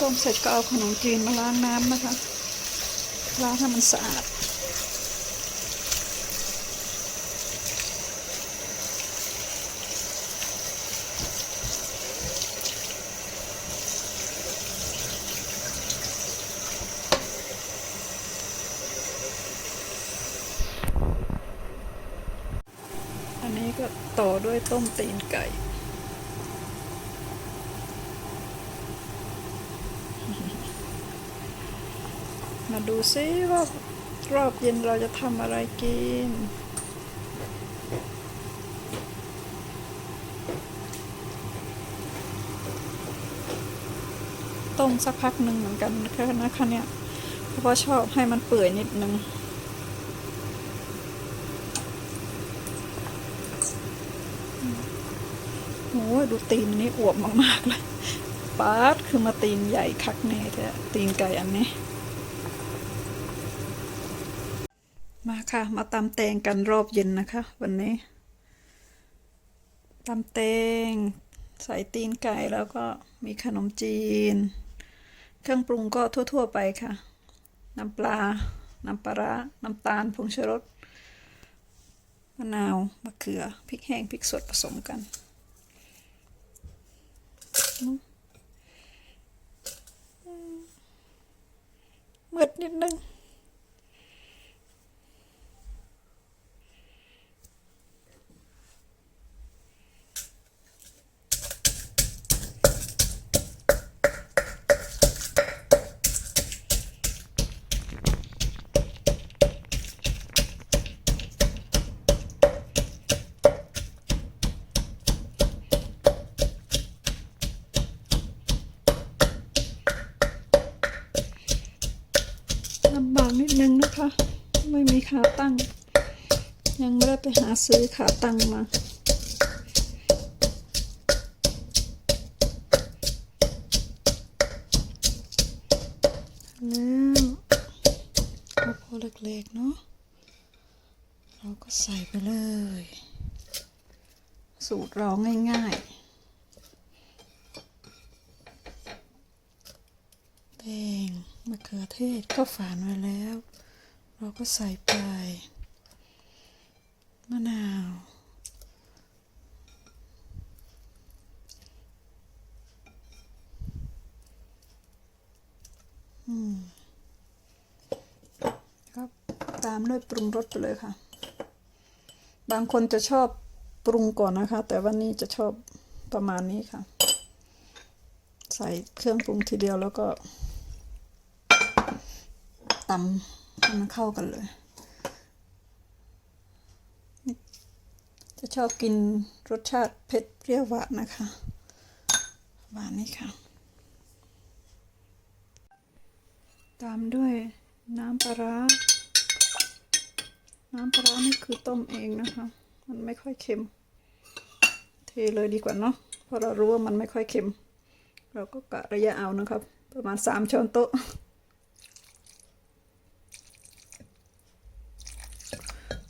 ต้มเสร็จก็เอาขนมจีนมาล้างน้ำนะคะ ล้างให้มันสะอาด อันนี้ก็ต่อด้วยต้มตีนไก่ มาดูซิว่ารอบเย็นเราจะทำอะไรกิน ต้มสักพักหนึ่งเหมือนกันนะคะนะเนี่ยเพราะว่าชอบให้มันเปื่อยนิดนึงโอ้ดูตีนนี่อวบมาก ๆ เลยปาดคือมาตีนใหญ่คักแน่แท้ตีนไก่อันนี้ มาค่ะ มาตำแตงกันรอบเย็นนะคะ วันนี้ตำแตงใส่ตีนไก่แล้วก็มีขนมจีน เครื่องปรุงก็ทั่ว ๆ ไปค่ะ น้ำปลา น้ำปลาร้าน้ำตาลผงชูรสมะนาวมะเขือพริกแห้งพริกสดผสมกันมืดนิดนึง ลำบากนิดนึงนะคะ ไม่มีขาตั้ง ยังไม่ได้ไปหาซื้อขาตั้งมาแล้วข้าพดเล็กๆเนาะเราก็ใส่ไปเลย สูตรเราง่ายๆแตงมะเขือเทศก็ฝานไว้แล้ว เราก็ใส่ไป มะนาว อืมครับตามด้วยปรุงรสไปเลยค่ะ บางคนจะชอบปรุงก่อนนะคะ แต่วันนี้จะชอบประมาณนี้ค่ะ ใส่เครื่องปรุงทีเดียวแล้วก็ตำ ให้มันเข้ากันเลย จะชอบกินรสชาติเผ็ดเปรี้ยวหวานนะคะ หวานนี่ค่ะ ตามด้วยน้ำปลาร้าน้ำปลาร้านี่คือต้มเองนะคะ มันไม่ค่อยเค็ม เทเลยดีกว่าเนาะ เพราะเรารู้ว่ามันไม่ค่อยเค็ม เราก็กะระยะเอานะครับ ประมาณสามช้อนโต๊ะ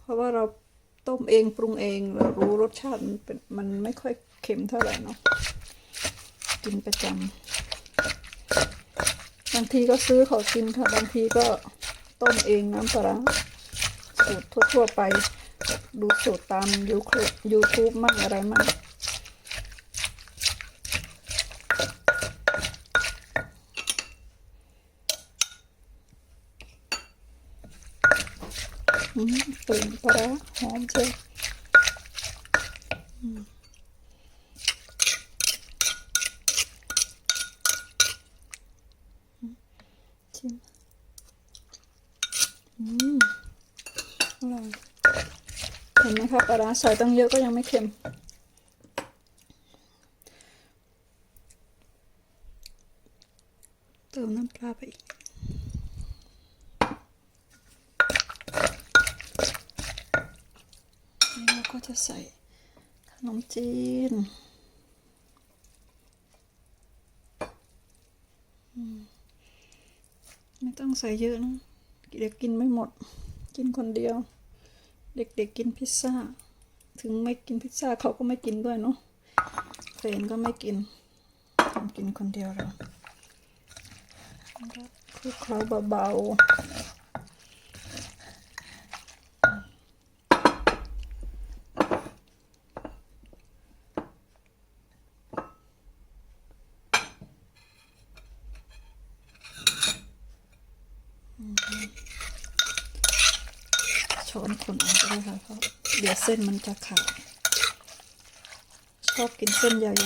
เพ ราะว่าเราต้มเองปรุงเองเรารู้รสชาติมันเป็นมันไม่ค่อยเค็มเท่าไหร่เนาะกินประจำบางทีก็ซื้อเขอกินค่ะ บางทีก็ต้มเองน้ำปลาสูตรทั่วๆไป ดูสูตรตามยูทูยูทูบมั่งอะไรมั่ง อืมกลิ่นปลาหอมเชียวอืมชิมอืมอร่อยเห็นไหมคะปลาร้าใส่ตั้งเยอะก็ยังไม่เค็ม เติมน้ำปลาไปอีก นี่เรา ก็จะใส่ขนมจีนไม่ต้องใส่เยอะนะเดี๋ยวกินไม่หมด กินคนเดียว เด็กๆกินพิซซ่า ถึงไม่กินพิซซ่าเขาก็ไม่กินด้วยเนาะเฟนก็ไม่กินกินคนเดียวเราคลุกเคล้าเบาๆ ช้อนคนออกเลยค่ะเพราะเดี๋ยวเส้นมันจะขาดชอบกินเส้นยาวๆ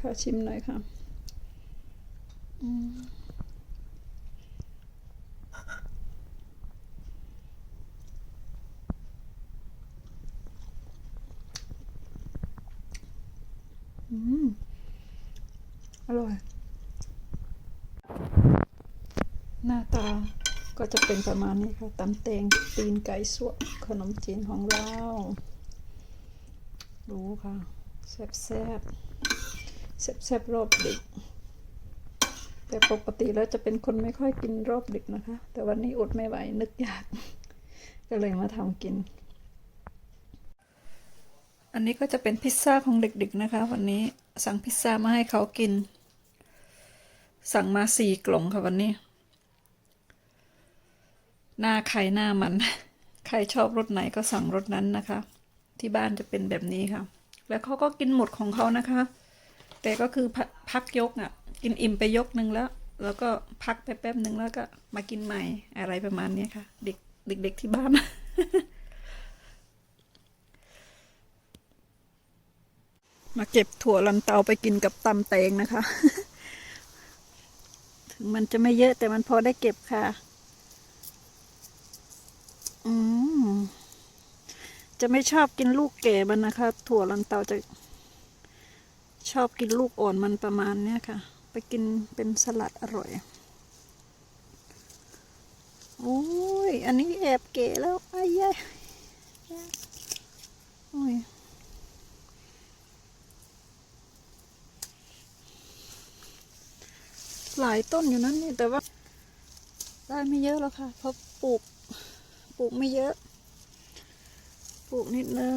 ขอชิมหน่อยค่ะ อืม อืมอร่อย หน้าตาก็จะเป็นประมาณนี้ค่ะตำเตงตีนไก่สวขนมจีนของเราดูค่ะแซ่บแซ่บแซ่บแซ่บรอบดึก แต่ปกติแล้วจะเป็นคนไม่ค่อยกินรอบดึกนะคะ แต่วันนี้อดไม่ไหวนึกอยาก ก็เลยมาทำกิน อันนี้ก็จะเป็นพิซซ่าของเด็กๆนะคะ วันนี้สั่งพิซซ่ามาให้เขากิน สั่งมาสี่กล่องค่ะวันนี้ หน้าใครหน้ามัน ใครชอบรสไหนก็สั่งรสนั้นนะคะ ที่บ้านจะเป็นแบบนี้ค่ะ แล้วเขาก็กินหมดของเขานะคะ แต่ก็คือพพักยกอะ กินอิ่มไปยกหนึ่งแล้ว แล้วก็พักไปแป๊บหนึ่งแล้วก็มากินใหม่อะไรประมาณนี้ค่ะ เด็กเด็กๆที่บ้าน มาเก็บถั่วลันเตาไปกินกับตำแตงนะคะ ถึงมันจะไม่เยอะแต่มันพอได้เก็บค่ะ อืมจะไม่ชอบกินลูกแก่มันนะคะ ถั่วลันเตาจะ ชอบกินลูกอ่อนมันประมาณเนี้ยค่ะ ไปกินเป็นสลัดอร่อยโอ้ย อันนี้แอบเก๋แล้วไอ้ยัยโอ้ย หลายต้นอยู่นั้นนี่แต่ว่า ได้ไม่เยอะแล้วค่ะเพราะปลูก ปลูกไม่เยอะ ปลูกนิดนึง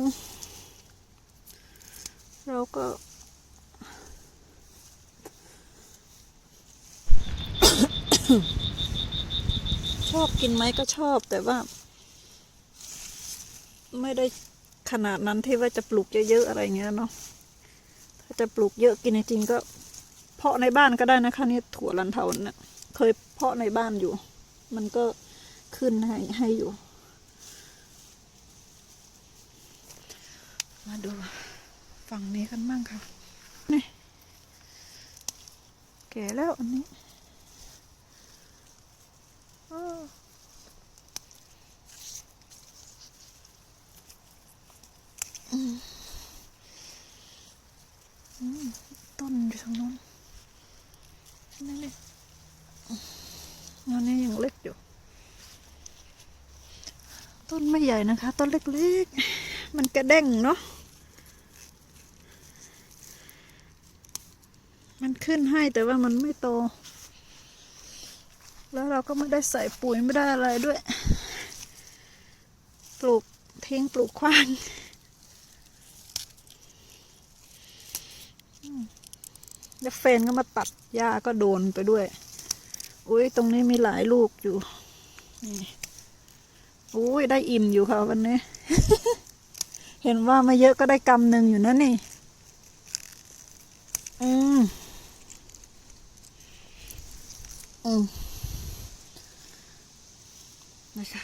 เราก็ชอบกินไหมก็ชอบแต่ว่า ไม่ได้ขนาดนั้นที่ว่าจะปลูกเยอะๆอะไรเงี้ยเนาะถ้าจะปลูกเยอะกินจริงๆก็ เพาะในบ้านก็ได้นะคะนี่ถั่วลันเทาเนี่ยเคยเพาะในบ้านอยู่ มันก็ขึ้นให้ให้อยู่ มาดูฝั่งนี้กันบ้างค่ะนี่แก่แล้วอันนี้อ้ออืมต้นอยู่ทางโน้นนี่อันนี้ยังเล็กอยู่ ต้นไม่ใหญ่นะคะ ต้นเล็กๆ มันกระเด้งเนาะมันขึ้นให้แต่ว่ามันไม่โต แล้วเราก็ไม่ได้ใส่ปุ๋ยไม่ได้อะไรด้วย ปลูกทิ้งปลูกขว้างแล้วเฟนก็มาตัดหญ้าก็โดนไปด้วย อุ้ยตรงนี้มีหลายลูกอยู่นี่ อุ้ยได้อิ่มอยู่ค่ะวันนี้ เห็นว่าไม่เยอะก็ได้กำหนึ่งอยู่นะนี่ อืม อืมนะคะ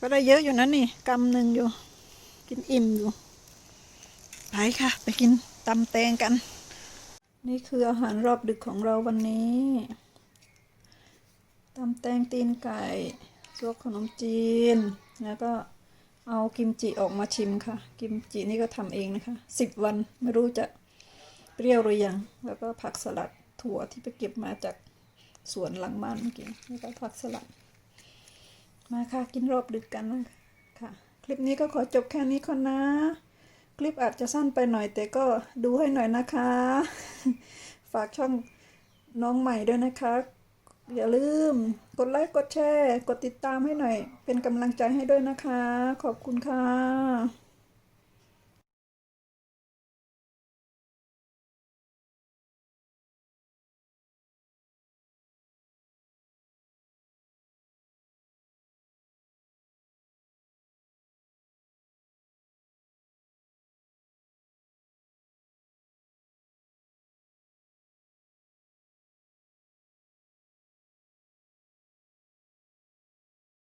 ก็ได้เยอะอยู่นะนี่กำหนึ่งอยู่ กินอิ่มอยู่ ไปค่ะ ไปกินตำแตงกัน นี่คืออาหารรอบดึกของเราวันนี้ตำแตงตีนไก่ ซวกขนมจีน แล้วก็เอากิมจิออกมาชิมค่ะ กิมจินี่ก็ทำเองนะคะสิบวันไม่รู้จะเปรี้ยวหรือยัง แล้วก็ผักสลัดถั่วที่ไปเก็บมาจากสวนหลังบ้านเมื่อกี้แล้วก็ผักสลัด มาค่ะกินรอบดึกกันนะค่ะ คลิปนี้ก็ขอจบแค่นี้ก่อนนะ คลิปอาจจะสั้นไปหน่อยแต่ก็ดูให้หน่อยนะคะ ฝากช่องน้องใหม่ด้วยนะคะ อย่าลืมกดไลค์กดแชร์ กดติดตามให้หน่อย เป็นกำลังใจให้ด้วยนะคะ ขอบคุณค่ะ